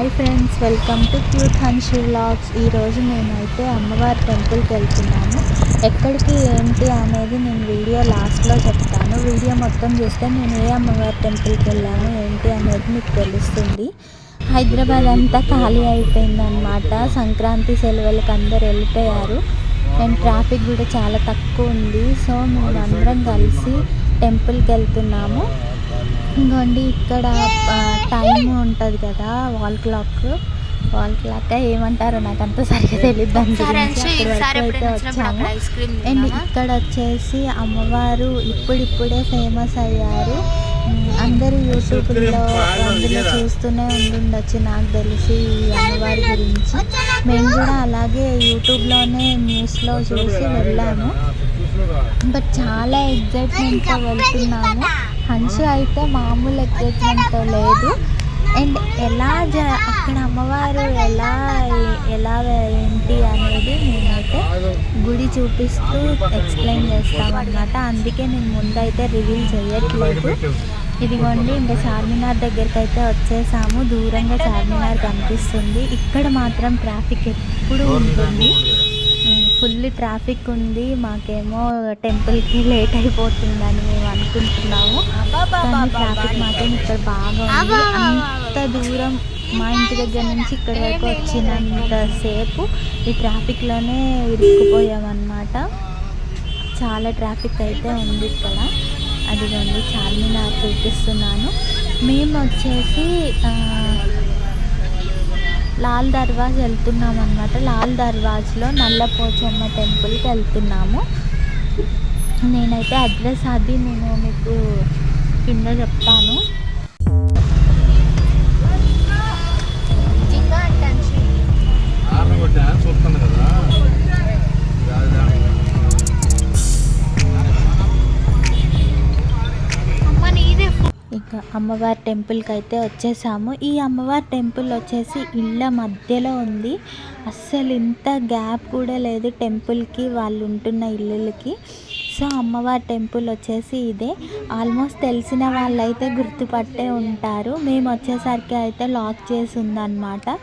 Hi friends welcome to cute Hanshi vlogs. ఈరోజు మేమైతే అమ్మవారి టెంపుల్కి వెళ్తున్నాము. ఎక్కడికి ఏంటి అనేది నేను వీడియో లాస్ట్లో చెప్తాను. వీడియో మొత్తం చూస్తే నేను ఏ అమ్మవారి టెంపుల్కి వెళ్ళాను ఏంటి అనేది మీకు తెలుస్తుంది. హైదరాబాద్ అంతా ఖాళీ అయిపోయిందనమాట సంక్రాంతి సెలవులకు అందరు వెళ్ళిపోయారు. అండ్ ట్రాఫిక్ కూడా చాలా తక్కువ ఉంది. సో మేము అందరం కలిసి టెంపుల్కి వెళ్తున్నాము. ఇంకోండి ఇక్కడ టైం ఉంటుంది కదా వాల్ క్లాక్. వాల్ క్లాక్ ఏమంటారో నాకు అంత సరిగ్గా తెలియదు దాని గురించి. అండ్ ఇక్కడ వచ్చేసి అమ్మవారు ఇప్పుడిప్పుడే ఫేమస్ అయ్యారు. అందరూ యూట్యూబ్లో అందులో చూస్తూనే ఉండుండొచ్చు నాకు తెలిసి ఈ అమ్మవారి గురించి. మేము కూడా అలాగే యూట్యూబ్లోనే న్యూస్లో చూసి వెళ్ళాము. బట్ చాలా ఎగ్జైట్మెంట్తో వెళ్తున్నాము హన్షు అయితే మామూలు ఎగ్జైట్మెంట్తో లేదు. అండ్ ఎలా జ అక్కడ అమ్మవారు ఎలా ఎలా ఏంటి అనేది నేనైతే గుడి చూపిస్తూ ఎక్స్ప్లెయిన్ చేస్తామన్నమాట అందుకే నేను ముందైతే రివీల్ చేయట్లేదు. ఇదిగోండి ఇంకా చార్మినార్ దగ్గరికి అయితే వచ్చేసాము. దూరంగా చార్మినార్ కనిపిస్తుంది. ఇక్కడ మాత్రం ట్రాఫిక్ ఎప్పుడు ఉంటుంది. ఫుల్ ట్రాఫిక్ ఉంది. మాకేమో టెంపుల్కి లేట్ అయిపోతుందని మేము అనుకుంటున్నాము. కానీ ట్రాఫిక్ మాత్రం ఇక్కడ బాగా ఉంది. అంత దూరం మా ఇంటి దగ్గర నుంచి ఇక్కడ వరకు వచ్చినంత సేపు ఈ ట్రాఫిక్లోనే ఇరుక్కుపోయామన్నమాట. చాలా ట్రాఫిక్ అయితే ఉంది ఇక్కడ. అదిగోండి చార్మినార్ చూపిస్తున్నాను. మేము వచ్చేసి లాల్ దర్వాజ్ వెళ్తున్నాం అనమాట లాల్ దర్వాజ్లో నల్లపోచమ్మ టెంపుల్కి వెళ్తున్నాము. నేనైతే అడ్రస్ అది నేను మీకు కింద చెప్తాను. అమ్మవారి టెంపుల్కి అయితే వచ్చేసాము. ఈ అమ్మవారి టెంపుల్ వచ్చేసి ఇళ్ళ మధ్యలో ఉంది. అస్సలు ఇంత గ్యాప్ కూడా లేదు టెంపుల్కి వాళ్ళు ఉంటున్న ఇల్లులకి సో అమ్మవారి టెంపుల్ వచ్చేసి ఇదే. ఆల్మోస్ట్ తెలిసిన వాళ్ళైతే గుర్తుపట్టే ఉంటారు. మేము వచ్చేసరికి అయితే లాక్ చేసి ఉందన్నమాట.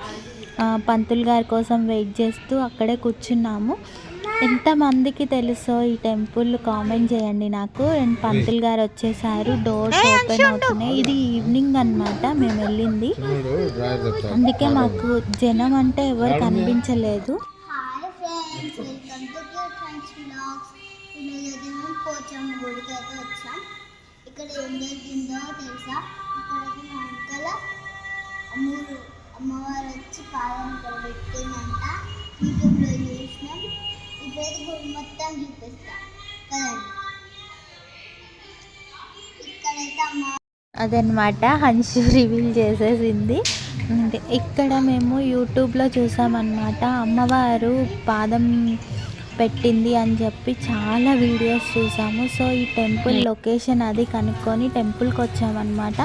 పంతులు గారి కోసం వెయిట్ చేస్తూ అక్కడే కూర్చున్నాము. ఎంతమందికి తెలుసో ఈ టెంపుల్ కామెంట్ చేయండి నాకు. అండ్ పంతులు గారు వచ్చేసారు. డోర్స్ ఓపెన్ అవుతున్నాయి. ఇది ఈవినింగ్ అన్నమాట. మేము వెళ్ళింది. అందుకే మాకు జనం అంటే ఎవరు కనిపించలేదు. ఇక్కడ ఏం జరిగిందో తెలుసా? మా అమ్మవారు వచ్చి పాదం పెట్టిందంట యూట్యూబ్లో చూసినాం. ఇప్పుడైతే మొత్తం చూపిస్తాం. కదండి? ఇక్కడైతే అమ్మ అదనమాట హన్షు రివీల్ చేసేసింది. అంటే ఇక్కడ మేము యూట్యూబ్లో చూసామన్నమాట. అమ్మవారు పాదం పెట్టింది అని చెప్పి చాలా వీడియోస్ చూసాము. సో ఈ టెంపుల్ లొకేషన్ అది కనుక్కొని టెంపుల్కి వచ్చామన్నమాట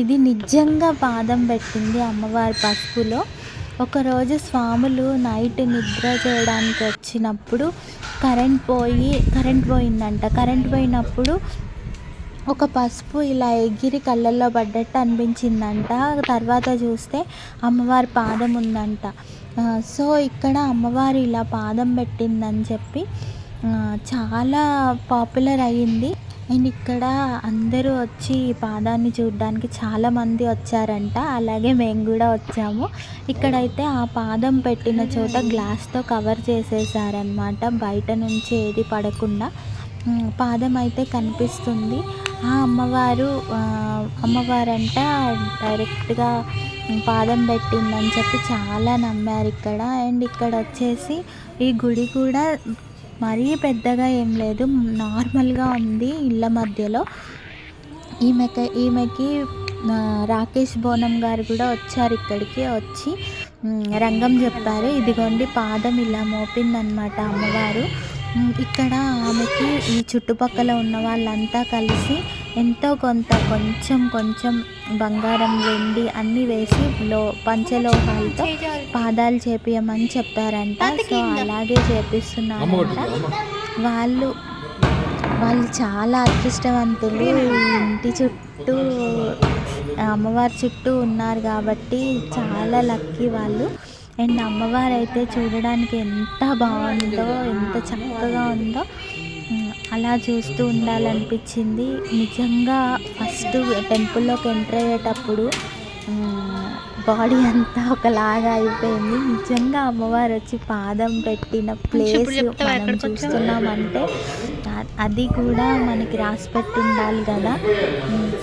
ఇది నిజంగా పాదం పెట్టింది అమ్మవారి పసుపులో. ఒకరోజు స్వాములు నైట్ నిద్ర చేయడానికి వచ్చినప్పుడు కరెంట్ పోయి కరెంట్ పోయిందంట. కరెంట్ పోయినప్పుడు ఒక పసుపు ఇలా ఎగిరి కళ్ళల్లో పడ్డట్టు అనిపించిందంట. తర్వాత చూస్తే అమ్మవారి పాదం ఉందంట. సో ఇక్కడ అమ్మవారు ఇలా పాదం పెట్టిందని చెప్పి చాలా పాపులర్ అయ్యింది. అండ్ ఇక్కడ అందరూ వచ్చి ఈ పాదాన్ని చూడడానికి చాలామంది వచ్చారంట. అలాగే మేము కూడా వచ్చాము. ఇక్కడైతే ఆ పాదం పెట్టిన చోట గ్లాస్తో కవర్ చేసేసారనమాట బయట నుంచి ఏది పడకుండా. పాదం అయితే కనిపిస్తుంది. ఆ అమ్మవారు అమ్మవారంట డైరెక్ట్గా పాదం పెట్టిందని చెప్పి చాలా నమ్మారు ఇక్కడ. అండ్ ఇక్కడ వచ్చేసి ఈ గుడి కూడా మరీ పెద్దగా ఏం లేదు. నార్మల్గా ఉంది ఇళ్ళ మధ్యలో. ఈమెకి ఈమెకి రాకేష్ బోనం గారు కూడా వచ్చారు ఇక్కడికి. వచ్చి రంగం చెప్పారు. ఇదిగోండి పాదం ఇలా మోపిందనమాట అమ్మవారు. ఇక్కడ ఆమెకి ఈ చుట్టుపక్కల ఉన్న వాళ్ళంతా కలిసి ఎంతో కొంత కొంచెం కొంచెం బంగారం వెండి అన్నీ వేసి లో పంచలోహాలతో పాదాలు చేపియమని చెప్పారంట. సో అలాగే చేపిస్తున్నారంట. వాళ్ళు వాళ్ళు చాలా అదృష్టవంతులు. ఇంటి చుట్టూ అమ్మవారి చుట్టూ ఉన్నారు కాబట్టి చాలా లక్కీ వాళ్ళు. అండ్ అమ్మవారు అయితే చూడడానికి ఎంత బాగుందో ఎంత చక్కగా ఉందో. అలా చూస్తూ ఉండాలనిపించింది. నిజంగా ఫస్ట్ టెంపుల్లోకి ఎంటర్ అయ్యేటప్పుడు బాడీ అంతా ఒకలాగా అయిపోయింది. నిజంగా అమ్మవారు వచ్చి పాదం పెట్టిన ప్లేస్ మనం చూస్తున్నామంటే అది కూడా మనకి రాసి పెట్టి ఉండాలి కదా.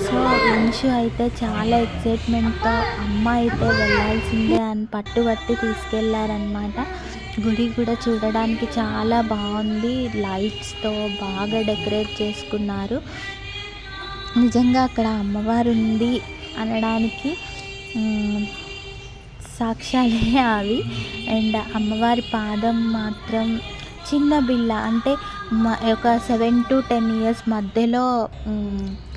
సో మనిషి అయితే చాలా ఎక్సైట్మెంట్తో అమ్మ అయితే వెళ్ళాల్సిందే అని పట్టుబట్టి తీసుకెళ్ళారనమాట గుడి కూడా చూడడానికి చాలా బాగుంది. లైట్స్తో బాగా డెకరేట్ చేసుకున్నారు. నిజంగా అక్కడ అమ్మవారు ఉంది అనడానికి సాక్ష్యాలే అవి. అండ్ అమ్మవారి పాదం మాత్రం చిన్న బిళ్ళ అంటే ఒక సెవెన్ టు టెన్ ఇయర్స్ మధ్యలో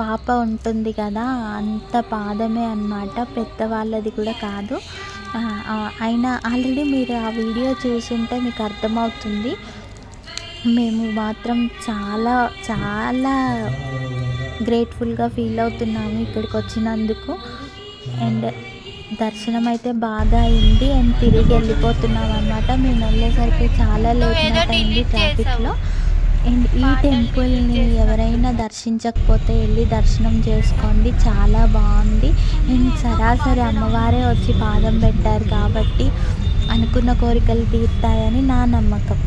పాప ఉంటుంది కదా అంత పాదమే అన్నమాట. పెద్దవాళ్ళది కూడా కాదు. అయినా ఆల్రెడీ మీరు ఆ వీడియో చూసుంటే మీకు అర్థమవుతుంది. మేము మాత్రం చాలా చాలా గ్రేట్ఫుల్గా ఫీల్ అవుతున్నాము ఇక్కడికి వచ్చినందుకు. అండ్ దర్శనం అయితే బాగా అయింది. అండ్ తిరిగి వెళ్ళిపోతున్నాం అనమాట మేము వెళ్ళేసరికి చాలా లేట్ అయింది ట్రాఫిక్లో అండ్ ఈ టెంపుల్ని ఎవరైనా దర్శించకపోతే వెళ్ళి దర్శనం చేసుకోండి. చాలా బాగుంది. అండ్ సరాసరి అమ్మవారే వచ్చి పాదం పెట్టారు కాబట్టి అనుకున్న కోరికలు తీరుతాయని నా నమ్మకం.